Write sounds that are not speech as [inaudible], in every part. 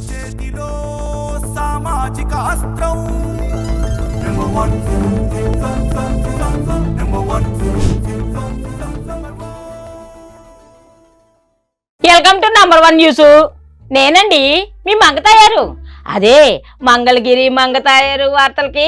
చేతిలో సామాజిక అస్త్రం welcome to number one news నేనండి మీ మంగతాయారు అదే మంగళగిరి మంగతాయారు వార్తలకి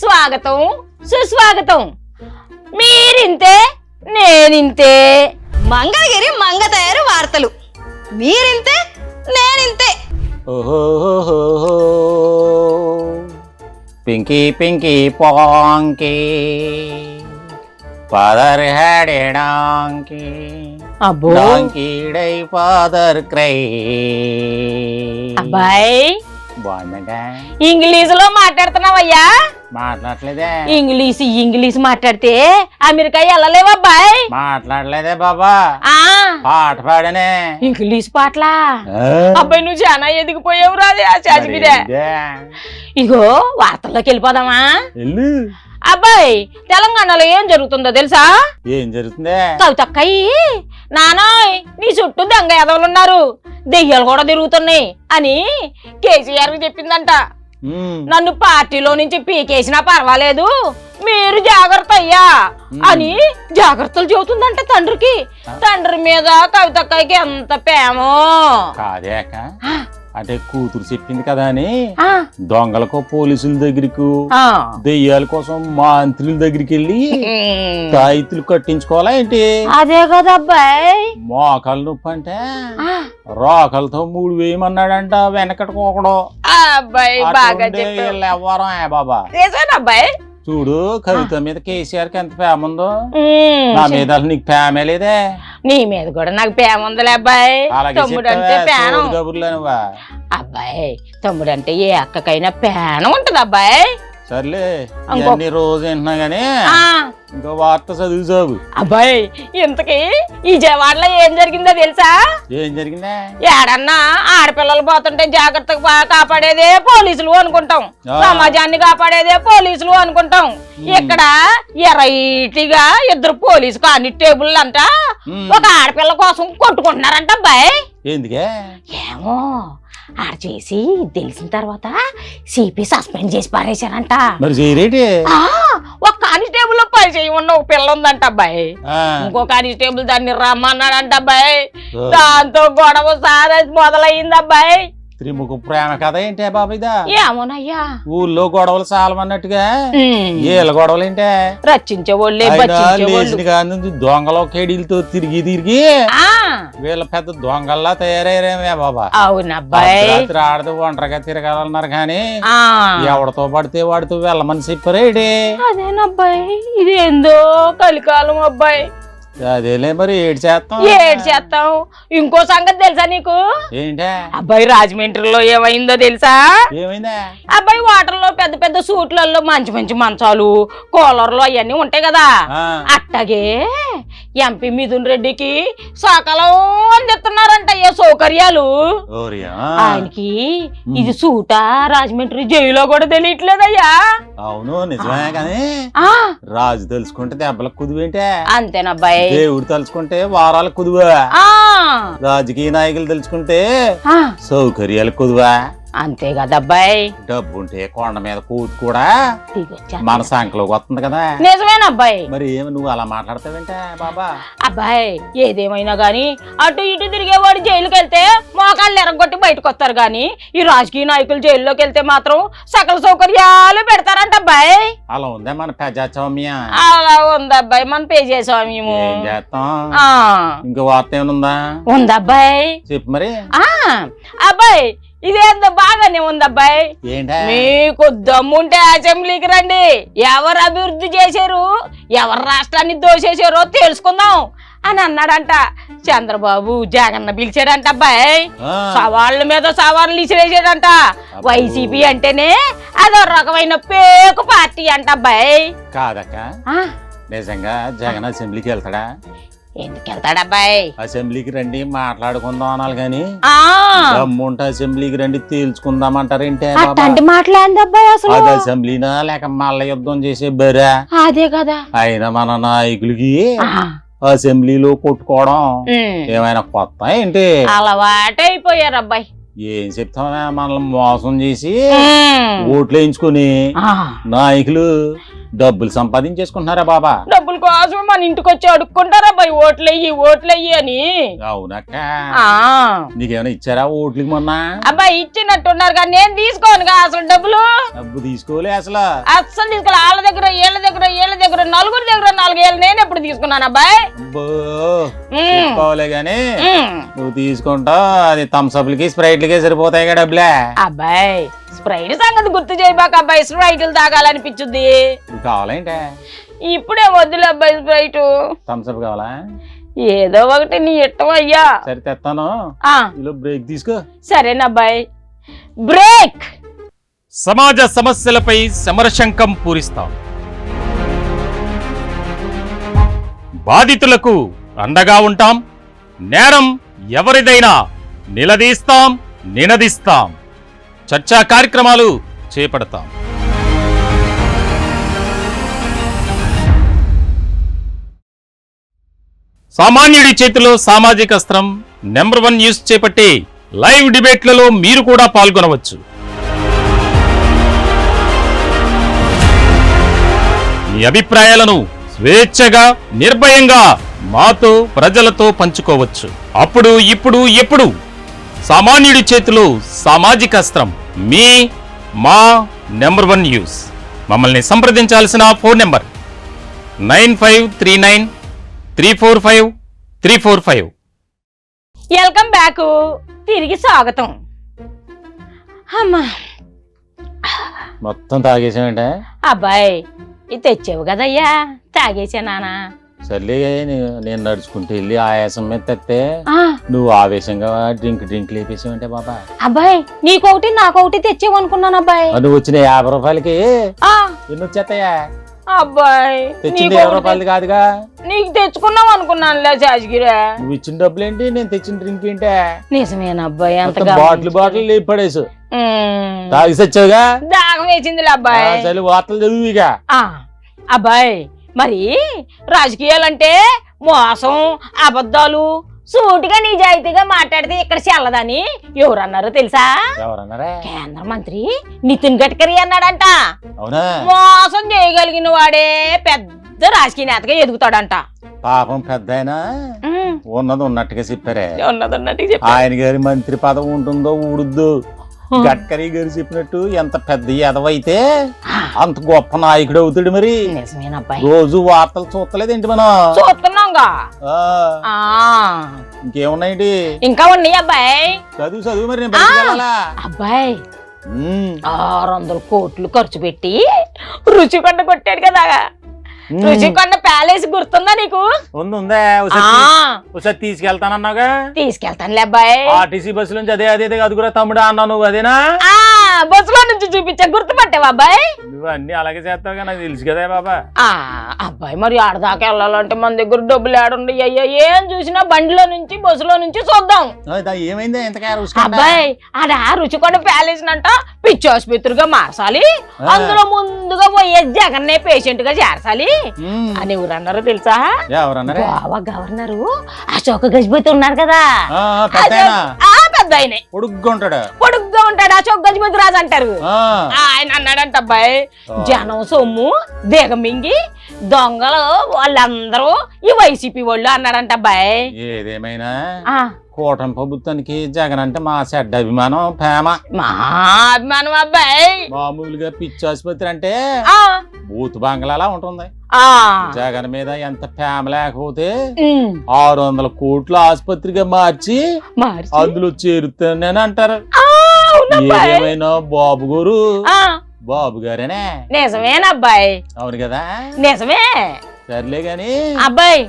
స్వాగతం సుస్వాగతం మీరింతే నేనింతే మంగళగిరి మంగ తయారు వార్తలు మీరింతే నేనింతే pinky pinky ponky. Father had a donkey అబ్బో. డాంకీడై ఫాదర్ క్రై అబ్బాయి. బాగుందంటే? ఇంగ్లీష్లో మాట్లాడుతున్నావయ్యా? మాట్లాడలేదే ఇంగ్లీష్ ఇంగ్లీష్ మాట్లాడితే అమెరికా వెళ్ళలేవు అబ్బాయి మాట్లాడలేదే బాబా. ఆ. పాట పాడనే. ఇంగ్లీష్ పాటల? అబ్బాయి నువ్వు చాలా ఎదిగిపోయావు రాదే ఆ చాచి మరి మీద? ఇదే. ఇగో వార్తల్లోకి వెళ్ళిపోదామా? వెళ్ళు. అబ్బాయి తెలంగాణలో ఏం జరుగుతుందో తెలుసా? ఏం జరుగుతుందే? కవితక్కయ్యి నానాయ్ నీ చుట్టూ దొంగ ఎదవలున్నారు దెయ్యాలు కూడా తిరుగుతున్నాయి అని కేసీఆర్ చెప్పిందంట. నన్ను పార్టీలో నుంచి పీకేసినా పర్వాలేదు మీరు జాగ్రత్త అయ్యా అని జాగ్రత్తలు చెబుతుందంట తండ్రికి. తండ్రి మీద కవితక్కయ్యకి ఎంత ప్రేమో. అంటే కూతురు చెప్పింది కదా అని దొంగలకు పోలీసుల దగ్గరకు. దెయ్యాల కోసం మంత్రుల దగ్గరికి వెళ్ళి. [laughs] తాయితులు కట్టించుకోవాలా ఏంటి? అదే కదా అబ్బాయి. మోకాలు నొప్పి అంటే రోకలతో మూడు వేయమన్నాడంట వెనకట్టుకోకడం ఆ అబ్బాయి బాగా ఏ బాబా? అబ్బాయి? చూడు కవిత మీద కేసీఆర్కి ఎంత ప్రేమ ఉందో. నా మీద అసలు నీకు ప్రేమే లేదే. నీ మీద కూడా నాకు ప్రేమ ఉందిలే అబ్బాయి. తమ్ముడు అంటే ప్రేమ. అబ్బాయి తమ్ముడు అంటే ఏ అక్కకైనా ప్రేమ ఉంటది అబ్బాయి. సర్లే రోజు వింటున్నా గానీ ఇంకో వార్త చదువు అబ్బాయి ఇంతకి ఈ జవాడలో ఏం జరిగిందో తెలుసా? ఏం జరిగిందే? ఏడన్నా ఆడపిల్లలు పోతుంటే జాగ్రత్తగా కాపాడేదే పోలీసులు అనుకుంటాం. సమాజాన్ని కాపాడేదే పోలీసులు అనుకుంటాం. ఇక్కడ ఎరైటిగా ఇద్దరు పోలీసు కానిస్టేబుల్ అంట. ఒక ఆడపిల్ల కోసం కొట్టుకుంటున్నారంట అబ్బాయి. ఎందుకే? ఏమో ఆడ చేసి తెలిసిన తర్వాత సిపి సస్పెండ్ చేసి పారేశారంట. మరి చేయరేటి ఒక కానిస్టేబుల్లో పరిచయం ఉన్న ఒక పిల్ల ఉందంట అబ్బాయి. ఇంకో కానిస్టేబుల్ దాన్ని రమ్మన్నాడంట అబ్బాయి. దాంతో గొడవ సార మొదలయ్యింది అబ్బాయి. త్రిముఖ ప్రేమ కథ ఏంటే బాబు ఇదా? ఏమోనయ్యా. ఊళ్ళో గొడవలు చాలమన్నట్టుగా? వీళ్ళ గొడవలు ఏంటే? రచించే వాళ్ళే అయినా బచ్చించే లేచిన వాళ్ళు కాడ నుంచి దొంగలు కేడీలతో తిరిగి తిరిగి వీళ్ళ పెద్ద దొంగల్లా తయారయ్యారేమే బాబా. అవునబ్బాయి ఆడదు ఒంటరిగా తిరగాలన్నారు కానీ ఎవడితో పడితే వాడితో వెళ్ళమని చెప్పరేడి అదేనబ్బాయి ఇది ఏందో కలికాలం అబ్బాయి. అదేలే మరి ఏడు చేస్తాం. ఏడు చేస్తాం. ఇంకో సంగతి తెలుసా నీకు? ఏంటే? అబ్బాయి రాజమండ్రిలో ఏమైందో తెలుసా? ఏమైందా? అబ్బాయి వాటర్లో పెద్ద పెద్ద సూట్లలో మంచి మంచి మంచాలు కూలర్లు అవన్నీ ఉంటాయి కదా. అట్టగే ఎంపీ మిథున్ రెడ్డికి సకలం అందిస్తున్నారంట ఏ సౌకర్యాలు. ఆయనకి ఇది సూట రాజమండ్రి జైల్లో కూడా తెలియట్లేదయ్యా. అవును నిజమే కానీ రాజు తెలుసుకుంటే దెబ్బలకు కుదువేంటే? అంతేనబ్బాయి దేవుడు తలుచుకుంటే వారాలకు కుదువా. ఆ. రాజకీయ నాయకులు తెలుసుకుంటే సౌకర్యాలు కుదువా. అంతే కదబ్బాయి డబ్బు ఉంటే కొండ మీద కూతు కూడా. మన సంఖలోకి వస్తుంది కదా. నిజమేనబ్బాయి మరి ఏమి నువ్వు అలా మాట్లాడతావేంటే బాబా? అబ్బాయి ఏదేమైనా గాని అటు ఇటు తిరిగేవాడు జైలుకి వెళ్తే మోకాళ్ళు ఎరగొట్టి బయటకు వస్తారు గాని ఈ రాజకీయ నాయకులు జైల్లోకి వెళ్తే మాత్రం సకల సౌకర్యాలు పెడతారంట అబ్బాయి. అలా ఉందే మన ప్రజాస్వామ్యం? అలా ఉంది అబ్బాయి మనం పే చేసాము ఏం చేస్తాం? ఆ. ఇంకో వార్త ఏమనుందా ఉంది? అబ్బాయి? చెప్పు మరి. అబ్బాయి ఇదేందో బాగానే ఉంది అబ్బాయి ఏంటే? మీకు దమ్ముంటే అసెంబ్లీకి రండి. ఎవరు అభివృద్ధి చేశారు? ఎవరు రాష్ట్రాన్ని దోసేశారో తెలుసుకుందాం అని అన్నాడంట. చంద్రబాబు జగన్న పిలిచాడంట అబ్బాయి. సవాళ్ళ మీద సవాళ్ళు ఇసిరేసాడంట వైసీపీ అంటేనే అదో రకమైన పేకు పార్టీ అంట అబ్బాయి. కాదక్క. నిజంగా జగన్ అసెంబ్లీకి వెళ్తాడా? ఎందుకు వెళ్తాడు అబ్బాయి? అసెంబ్లీకి రండి మాట్లాడుకుందాం అనాలి కానీ. దమ్ముంటే అసెంబ్లీకి రండి తేల్చుకుందాం అంటారేంటే అట్లాంటి అసలు? అది అసెంబ్లీనా లేక మల్ల యుద్ధం చేసే బరా అదే కదా. అయినా మన నాయకులకి అసెంబ్లీలో కొట్టుకోవడం. ఏమైనా కొత్త ఏంటి? అలవాటైపోయారు అబ్బాయి. ఏం చెప్తావా మనల్ని మోసం చేసి. ఓట్లు వేయించుకుని నాయకులు డబ్బులు సంపాదించేసుకుంటున్నారా బాబా? డబ్బుల కోసం మన ఇంటికి వచ్చి అడుక్కుంటారా అబ్బాయి ఓట్లయ్యి ఓట్లయ్యి అని. అవునక్క ఆ. నీకేమైనా ఇచ్చారా ఓట్లకి మొన్న? అబ్బాయి ఇచ్చినట్టున్నారు కానీ నేను తీసుకోనుగా అసలు డబ్బులు. డబ్బు తీసుకోలే అసలు. అస్సలు తీసుకోవాలి వాళ్ళ దగ్గర వీళ్ళ దగ్గర వీళ్ళ దగ్గర నలుగురి దగ్గర నాలుగేళ్ళు నేను ఎప్పుడు తీసుకున్నాను అబ్బాయి. చెప్పుకోలే గాని. నువ్వు తీసుకుంటావు అది థమ్స్అప్లకి స్ప్రైట్లకి సరిపోతాయి కదా డబ్బులే. అబ్బాయి స్ప్రైట్ సంగతి గుర్తు చేయబాక అబ్బాయి స్ప్రైట్లు తాగాలనిపించుద్ది. కావాలేంటే? ఇప్పుడే వద్దులే అబ్బాయి స్ప్రైట్. థమ్స్అప్ కావాలా? ఏదో ఒకటి నీ ఇట్టం అయ్యా. సరే తెస్తాను బ్రేక్ తీసుకో. సరేనబ్బాయి. బ్రేక్! సమాజ సమస్యలపై సమరశంకం పూరిస్తాం. బాధితులకు అండగా ఉంటాం. నేరం ఎవరిదైనా నిలదీస్తాం నినదిస్తాం. చర్చా కార్యక్రమాలు చేపడతాం. సామాన్యుడి చేతిలో సామాజిక అస్త్రం నెంబర్ వన్ న్యూస్ చేపట్టి లైవ్ డిబేట్లలో మీరు కూడా పాల్గొనవచ్చు. మీ అభిప్రాయాలను స్వేచ్ఛగా నిర్భయంగా మాతో ప్రజలతో పంచుకోవచ్చు. అప్పుడు ఇప్పుడు ఎప్పుడు? సామాన్యుడి చేతిలో సామాజిక అస్త్రం. మీ మా నెంబర్ వన్ న్యూస్. మమ్మల్ని సంప్రదించాల్సిన phone number. Nine five three nine three four five three four five. Welcome back. తిరిగి స్వాగతం. అమ్మా. మొత్తం తాగేసామంటే అబ్బాయి ఇది తెచ్చావు కదయ్యా? తాగేసానా సర్లే నే- నేను నడుచుకుంటూ వెళ్ళి ఆయాసం మీద తెస్తే ఆ, నువ్వు ఆవేశంగా డ్రింక్ డ్రింక్ లేపేసావంటే బాబా. అబ్బాయి నీకొకటి నాకొకటి తెచ్చావు అనుకున్నాను అబ్బాయి. నువ్వు వచ్చిన యాభై రూపాయలకి ఎన్ని వచ్చేస్తాయా అబ్బాయి తెచ్చింది యాభై ఒకటి రూపాయలది కాదుగా. నీకు తెచ్చుకున్నావు అనుకున్నానులే జాజిగిరా నువ్వు ఇచ్చిన డబ్బులు ఏంటి? నేను తెచ్చిన డ్రింక్ ఏంటే? నిజమేనా అబ్బాయి అంత బాటిల్ బాటిల్ లేపి పడేసు. ఉమ్, తాగి సచ్చావుగా? వేసిందిలే అబ్బాయి. చలి వార్తలు చదువు ఇక. ఆ, అబ్బాయి మరి రాజకీయాలంటే మోసం అబద్ధాలు సూటిగా నిజాయితీగా మాట్లాడితే ఇక్కడ చెల్లదని ఎవరన్నారో తెలుసా? ఎవరన్నారా? కేంద్ర మంత్రి నితిన్ గడ్కరీ అన్నాడంట. మోసం చేయగలిగిన వాడే పెద్ద రాజకీయ నేతగా ఎదుగుతాడంట. పాపం పెద్ద ఉన్నది ఉన్నట్టుగా చెప్పారే. ఉన్నదన్నట్టు చెప్పా ఆయన గారి మంత్రి పదవి ఉంటుందో ఊడుద్దు [laughs] గడ్కరీ గారు చెప్పినట్టు ఎంత పెద్ద ఎదవైతే అంత గొప్ప నాయకుడు అవుతాడు మరి. రోజు వార్తలు చూస్తలేదేంటి మనం? చూస్తున్నాంగా. ఇంకేమున్నాయండి? ఇంకా ఉన్నాయి అబ్బాయి. చదువు చదువు మరి అబ్బాయి. ఆరు వందల కోట్లు ఖర్చు పెట్టి రుచికొండ కొట్టాడు కదా. రుచికొండ ప్యాలెస్ గుర్తుందా నీకు? ఉంది ఉందా. ఆ. ఒకసారి ఒకసారి తీసుకెళ్తానన్నాగా తీసుకెళ్తానులే అబ్బాయి. ఆర్టీసీ బస్సు నుంచి అదే అదే అదే అదుగురా తమ్ముడు అన్నావు నువ్వు అదేనా? ఆ బస్సులో నుంచి చూపించా గుర్తుపట్టావా అబ్బాయి? నువ్వు అన్ని అలాగే చేస్తావుగా నాకు తెలుసు కదా బాబా. ఆ అబ్బాయి మరి ఆడదాకా వెళ్ళాలంటే మన దగ్గర డబ్బులు ఏడుండి అయ్యా ఏం చూసినా బండిలో నుంచి బస్సులో నుంచి చూద్దాం. ఏమైందా? అబ్బాయి ఆడ రుచికొండ ప్యాలెస్ నంట పిచ్చి ఆసుపత్రిగా మార్చాలి అందులో ముందుగా పోయే జగన్నే పేషెంట్గా చేర్చాలి అని ఎవరు అన్నారో తెలుసా? ఎవరన్నారా? గోవా గవర్నరు అశోక్ గజపతి ఉన్నారు కదా. పెద్ద ఆయన. ఆయనే పొడుగ్గుంటాడు పొడుగ్గా ఉంటాడు. అశోక్ గజపతి రాజు అంటారు. ఆయన అన్నాడంట అబ్బాయి. జనం సొమ్ము దిగమింగి దొంగలు వాళ్ళందరూ ఈ వైసీపీ వాళ్ళు అన్నాడంట అబ్బాయి ఏదేమైనా కూటమి ప్రభుత్వానికి జగన్ అంటే మా చెడ్డ అభిమానం ప్రేమ. మా అభిమానం అబ్బాయి మామూలుగా పిచ్చి ఆసుపత్రి అంటే బూత్ బంగ్లాలా ఉంటుంది. ఆ, జగన్ మీద ఎంత ప్రేమ లేకపోతే ఆరు వందల కోట్ల ఆసుపత్రిగా మార్చి. అందులో చేరుతానని అంటారు. ఏదేమైనా బాబు గారు బాబు గారేనే? నిజమేనబ్బాయి అవును కదా? నిజమే. సర్లే గాని. అబ్బాయి.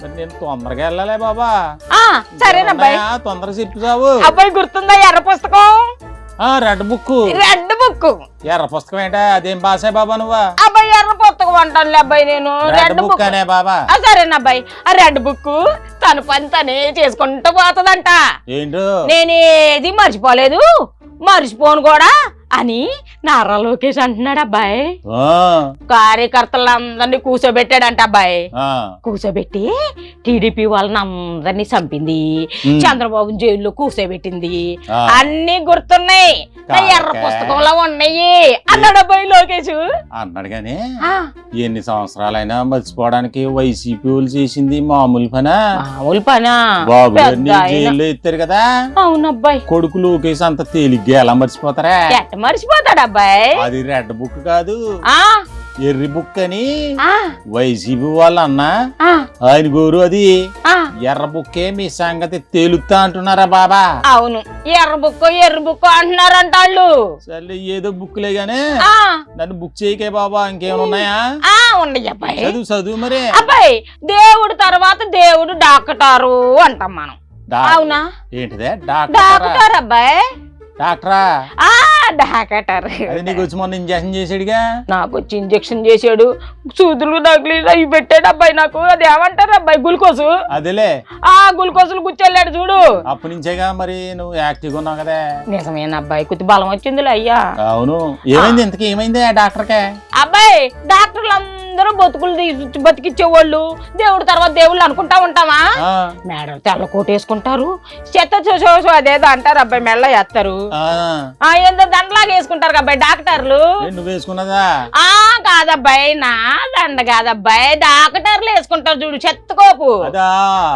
మరి నేను తొందరగా వెళ్ళాలే బాబా. ఆ సరేనబ్బాయి తొందరగా చెప్పు సావు అబ్బాయి గుర్తుందా ఎర్ర పుస్తకం? ఆ రెడ్ బుక్ రెడ్ బుక్ ఎర్ర పుస్తకం ఏంటా? అదేం బాసే బాబా నువ్వా? అబ్బాయి ఎర్ర పుస్తకం అంటానులే అబ్బాయి నేను. రెడ్ బుక్ అనే బాబా. ఆ సరేనబ్బాయి ఆ రెడ్ బుక్ తన పని తనే చేసుకుంటూ పోతుందంట. ఏంటో? నేనేది మర్చిపోలేదు. మర్చిపోను కూడా. అని నారా లోకేష్ అంటున్నాడు అబ్బాయి. కార్యకర్తలందరినీ కూర్చోబెట్టాడంట అబ్బాయి. కూర్చోబెట్టి టీడీపీ వాళ్ళని అందరినీ చంపింది. చంద్రబాబు జైల్లో కూర్చోబెట్టింది. అన్ని గుర్తున్నాయి. ఎర్ర. పుస్తకంలో ఉన్నాయి. అన్నాడు అబ్బాయి లోకేష్. అన్నాడు కానీ ఎన్ని సంవత్సరాలైనా మర్చిపోవడానికి వైసీపీ వాళ్ళు చేసింది మామూలు పనా? మామూలు పనా? బాబు. జైల్లో ఎత్తారు కదా? అవునబ్బాయి కొడుకు లోకేష్ అంత తేలిగ్గా ఎలా మర్చిపోతారా? మర్చిపోతాడు అబ్బాయి? అది రెడ్ బుక్ కాదు. ఆ, ఎర్రి బుక్ అని. వైసీపీ వాళ్ళు అన్న ఆయన గోరు అది. ఎర్ర బుక్కే మీ సంగతి తేలుతా అంటున్నారా బాబా? అవును. ఎర్ర బుక్కు ఎర్ర బుక్కు అంటున్నారంట వాళ్ళు. సర్లే ఏదో బుక్లే గానే. నన్ను బుక్ చేయకే బాబా ఇంకేమైనా ఉన్నాయా? అబ్బాయి. చదువు చదువు మరి. అబ్బాయి దేవుడు తర్వాత దేవుడు డాక్టరు అంటాం మనం. అవునా? ఏంటిదే? డాక్టర్? డాక్టర్ అబ్బాయి? డాక్టరా? డాక్టర్ అది నీకు వచ్చి మొన్న ఇంజక్షన్ చేసాడుగా? నాకు వచ్చి ఇంజక్షన్ చేశాడు సూదులు నగిలి అవి పెట్టాడు అబ్బాయి నాకు. అది ఏమంటారు అబ్బాయి? గ్లూకోజు అదేలే. ఆ గ్లూకోజులు కూర్చోలేడు చూడు. అప్పటి నుంచేగా మరి నువ్వు యాక్టివ్గా ఉన్నావు కదా. నిజమేనా అబ్బాయి కొద్ది బలం వచ్చిందిలే అయ్యా. అవును. ఏమైంది ఇంతకీ? ఏమైంది ఆ డాక్టర్కే అబ్బాయి డాక్టర్లు అందరూ బతుకులు తీసి బతికిచ్చేవాళ్ళు. దేవుడు తర్వాత దేవుళ్ళు అనుకుంటా ఉంటామా మేడం తెల్ల కోట్ వేసుకుంటారు. చెత్త చో అదేదో అంటారు అబ్బాయి మెల్ల వేస్తారు ఏందో దండలాగా వేసుకుంటారు అబ్బాయి డాక్టర్లు. ఏ, నువ్వు వేసుకున్నదా? ఆ కాదబ్బాయి నా దండ కాదబ్బాయి డాక్టర్లు వేసుకుంటారు చూడు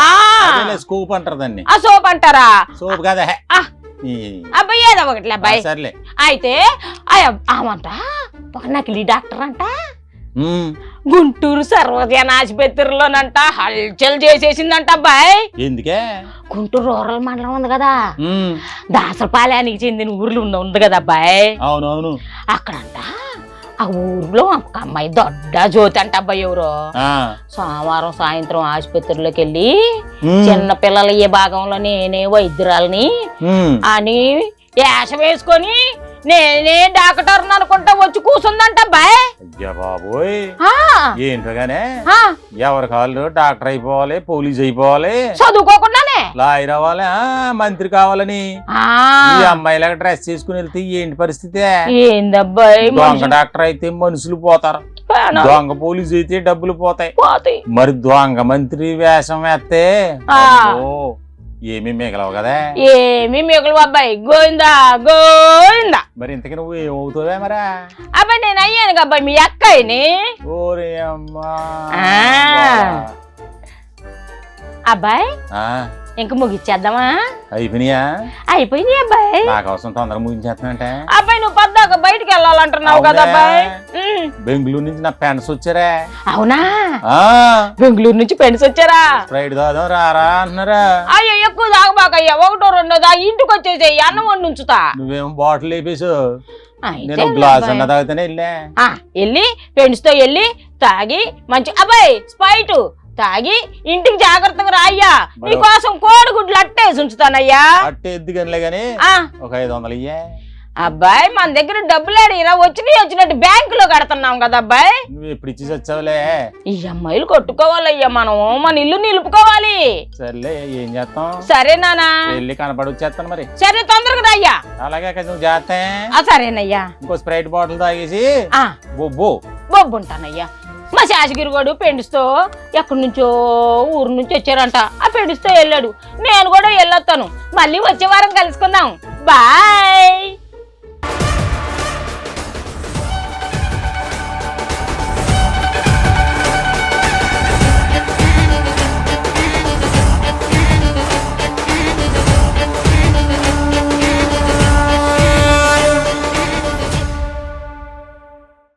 ఆ. అదేలే స్కూప్ అంటారు దాన్ని. ఆ సోప్ అంటారా? సోప్ కదా? అబ్బాయి ఏదో ఒకటి అబ్బాయి. సర్లే. అయితే ఒక నకిలీ డాక్టర్ అంట. గుంటూరు సర్వజన ఆసుపత్రిలోనంట హల్చల్ చేసేసిందంట అబ్బాయి. ఎందుకే? గుంటూరు రూరల్ మండలం ఉంది కదా. దాసరపాలయానికి చెందిన ఊర్లు ఉన్న- ఉంది కదా అబ్బాయి. అవును అవును అక్కడంట ఆ ఊర్లో ఒక అమ్మాయి దొడ్డ జ్యోతి అంట అబ్బాయి ఎవరో. సోమవారం సాయంత్రం ఆసుపత్రిలోకి వెళ్ళి చిన్న పిల్లల ఈ భాగంలో నేనే వైద్యురాలని అని వేషం వేసుకొని నేనే డాక్టర్ అనుకుంటా వచ్చి కూర్చుందంట అబ్బాయి అయ్యా బాబోయ్. ఏంటోగానే? ఎవరి కాళ్ళు డాక్టర్ అయిపోవాలి పోలీస్ అయిపోవాలి. చదువుకోకుండానే? లాయర్ అవ్వాలి మంత్రి కావాలని. ఈ అమ్మాయిలాగా డ్రెస్ చేసుకుని వెళ్తే ఏంటి పరిస్థితి? ఏందబ్బాయి దొంగ డాక్టర్ అయితే మనుషులు పోతారు. దొంగ పోలీసు అయితే డబ్బులు పోతాయి. మరి దొంగ మంత్రి వేషం వేస్తే ఏమీ మిగలవు కదా. ఏమి మిగులు అబ్బాయి గోయిందా గోయిందా మరి ఇంతకీ నువ్వు ఏమవుతావే మరా? అబ్బాయి నేను అయ్యాను అబ్బాయి మీ అక్కయ్యని. ఓరే అమ్మా. అబ్బాయి? ఆ, ఇంక ముగిచ్చేద్దామా? అయిపోయినాయా? అయిపోయింది అబ్బాయి. నా కోసం తొందరగా ముగించేస్తానంటే అబ్బాయి నువ్వు పద్దాక బయటికి వెళ్ళాలంటున్నావు కదా. అబ్బాయి. బెంగళూరు నుంచి నా ఫ్రెండ్స్ వచ్చారా? అవునా? ఆ. బెంగళూరు నుంచి పెండ్స్ వచ్చారా? స్ప్రైట్ దాదాం రారా అంటున్నారా? అయ్యో ఎక్కువ తాగబాకయ్యా ఒకటో రెండో దా ఇంటికి వచ్చేసేయి. అన్నం వండి ఉంచుతా. నువ్వేమో బాటిల్ వేపేసు నేను గ్లాస్. అన్న తాగితేనే వెళ్ళా. ఆ, వెళ్ళి ఫ్రెండ్స్తో వెళ్ళి తాగి మంచి అబ్బాయి స్పైట్ తాగి ఇంటికి జాగ్రత్తగా రాయ్యా. నీకోసం కోడిగుడ్లు అట్టేసి ఉంచుతానయ్యా. అట్టే ఎద్దుగనిలే గాని ఆ, ఒక ఐదు వందలు ఇయ్యే. అబ్బాయి మన దగ్గర డబ్బులు అడిగినా వచ్చినాయి వచ్చినట్టు బ్యాంకులో కడుతున్నాం కదా అబ్బాయి. నువ్వు ఎప్పుడు ఇచ్చి వచ్చావులే. ఈ అమ్మాయిలు కొట్టుకోవాలయ్యా మనం. మన ఇల్లు నిలుపుకోవాలి. సర్లే ఏం చేస్తాం? సరే నానా. వెళ్ళి కనపడి వచ్చేస్తాను మరి. సరే తొందరగా రాయ్యా. అలాగే కదా నువ్వు చేస్తే ఆ, సరేనయ్యా. ఇంకో స్ప్రైట్ బాటిల్ తాగేసి ఆ. బొబ్బు బొబ్బుంటానయ్యా. మా శాసగిరిగోడు పెండుస్తో ఎక్కడి నుంచో ఊరు నుంచి వచ్చారంట. ఆ పెండుస్తో వెళ్ళాడు. నేను కూడా వెళ్ళొస్తాను. మళ్ళీ వచ్చే వారం కలుసుకుందాం. బాయ్!